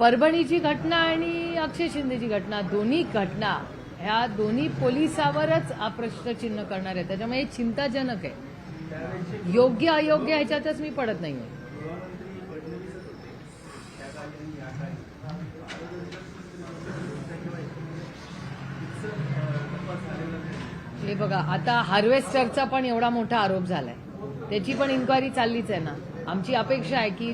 परभणीची घटना आणि अक्षय शिंदेची घटना दोन्ही घटना ह्या दोन्ही पोलिसावरच प्रश्नचिन्ह करणार आहे त्याच्यामुळे चिंताजनक आहे. योग्य अयोग्य ह्याच्यातच मी पडत नाहीये. हे बघा आता हार्वेस्टरचा पण एवढा मोठा आरोप झालाय. त्याची पण इन्क्वायरी चाललीच आहे ना. आमची अपेक्षा आहे की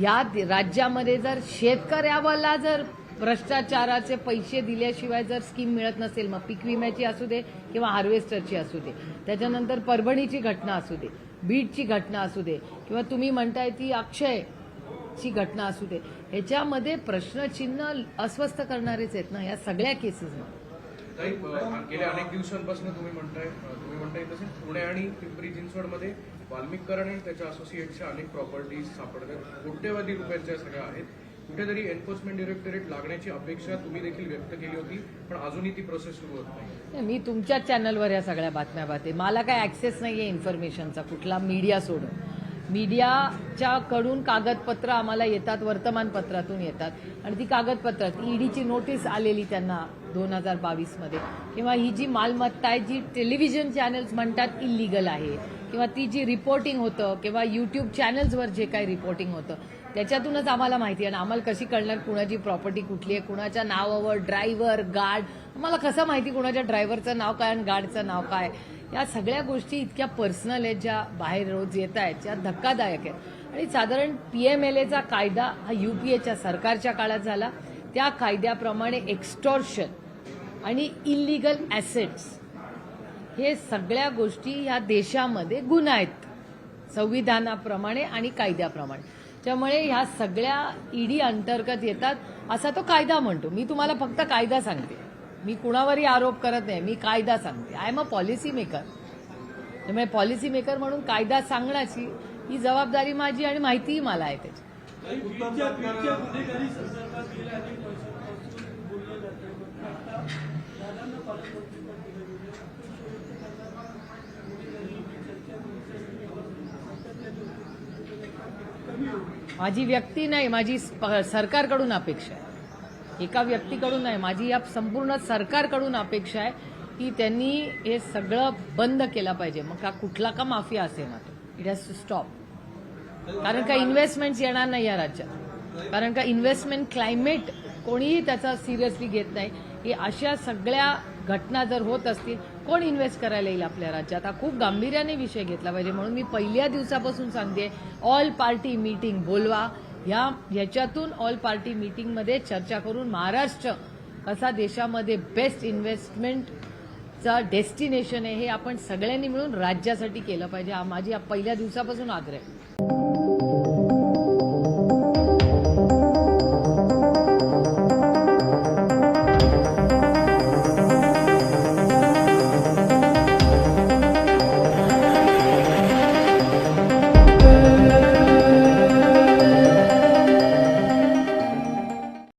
या राज्यामध्ये जर शेतकऱ्याला जर भ्रष्टाचाराचे पैसे दिल्याशिवाय जर स्कीम मिळत नसेल मग पीक विम्याची असू दे किंवा हार्वेस्टरची असू दे त्याच्यानंतर परभणीची घटना असू दे बीडची घटना असू दे किंवा तुम्ही म्हणताय ती अक्षयची घटना असू दे ह्याच्यामध्ये प्रश्नचिन्ह अस्वस्थ करणारेच आहेत ना या सगळ्या केसेसमध्ये ताई, गेल्या अनेक दिवसांपासून तुम्ही म्हणताय तुम्ही म्हणताय तसेच पुणे आणि पिंपरी चिंचवडमध्ये वाल्मिकरण आणि त्याच्या असोसिएटच्या अनेक प्रॉपर्टीज सापडतात. कोट्यवधी रुपयांच्या सगळ्या आहेत. कुठेतरी एन्फोर्समेंट डिरेक्टरेट लागण्याची अपेक्षा तुम्ही देखील व्यक्त केली होती पण अजूनही ती प्रोसेस सुरू होत नाही. नाही, मी तुमच्याच चॅनलवर या सगळ्या बातम्या पाहते. मला काय ऍक्सेस नाहीये इन्फॉर्मेशनचा कुठला मीडिया सोडून. मीडियाच्या कडून कागदपत्र आम्हाला येतात वर्तमानपत्रातून येतात. आणि ती कागदपत्र ईडीची नोटीस आलेली त्यांना दोन हजार बावीसमध्ये. किंवा ही जी मालमत्ता आहे जी टेलिव्हिजन चॅनल्स म्हणतात इलिगल आहे. किंवा ती जी रिपोर्टिंग होतं किंवा युट्यूब चॅनल्सवर जे काही रिपोर्टिंग होतं त्याच्यातूनच आम्हाला माहिती आहे. आणि आम्हाला कशी कळणार कुणाची प्रॉपर्टी कुठली आहे कुणाच्या नावावर ड्रायव्हर गार्ड. आम्हाला कसं माहिती कुणाच्या ड्रायव्हरचं नाव काय आणि गार्डचं नाव काय? या सगळ्या गोष्टी इतक्या पर्सनल आहेत ज्या बाहेर रोज येत आहेत ज्या धक्कादायक आहेत. आणि साधारण पी एम एल एचा कायदा हा यू पी एच्या सरकारच्या काळात झाला. त्या कायद्याप्रमाणे एक्स्टॉर्शन आणि इलिगल ॲसेट्स हे सगळ्या गोष्टी ह्या देशामध्ये गुन्हा आहेत. संविधानाप्रमाणे आणि कायद्याप्रमाणे. त्यामुळे ह्या सगळ्या ईडी अंतर्गत येतात. असा तो कायदा म्हणतो. मी तुम्हाला फक्त कायदा सांगते. मी कुणावरही आरोप करत नाही मी कायदा सांगते. I am a policy maker त्यामुळे पॉलिसी मेकर म्हणून कायदा सांगण्याची ही जबाबदारी माझी आणि माहितीही मला आहे त्याची. माझी व्यक्ती नाही माझी सरकारकडून अपेक्षा आहे. एका व्यक्तीकडून नाही माझी या संपूर्ण सरकारकडून अपेक्षा आहे की त्यांनी हे सगळं बंद केलं पाहिजे. मग का कुठला का माफिया असेल ना तो. इट हॅज टू स्टॉप कारण का इन्व्हेस्टमेंट्स येणार नाही या राज्यात. कारण का इन्व्हेस्टमेंट क्लायमेट कोणीही त्याचा सिरियसली घेत नाही. की अशा सगळ्या घटना जर होत असतील कोण इन्व्हेस्ट करायला येईल आपल्या राज्यात? हा खूप गांभीर्याने विषय घेतला पाहिजे. म्हणून मी पहिल्या दिवसापासून सांगते ऑल पार्टी मीटिंग बोलवा. ह्या ह्याच्यातून ऑल पार्टी मीटिंगमध्ये चर्चा करून महाराष्ट्र कसा देशामध्ये बेस्ट इन्व्हेस्टमेंटचा डेस्टिनेशन आहे हे आपण सगळ्यांनी मिळून राज्यासाठी केलं पाहिजे. हा माझी पहिल्या दिवसापासून आग्रह आहे.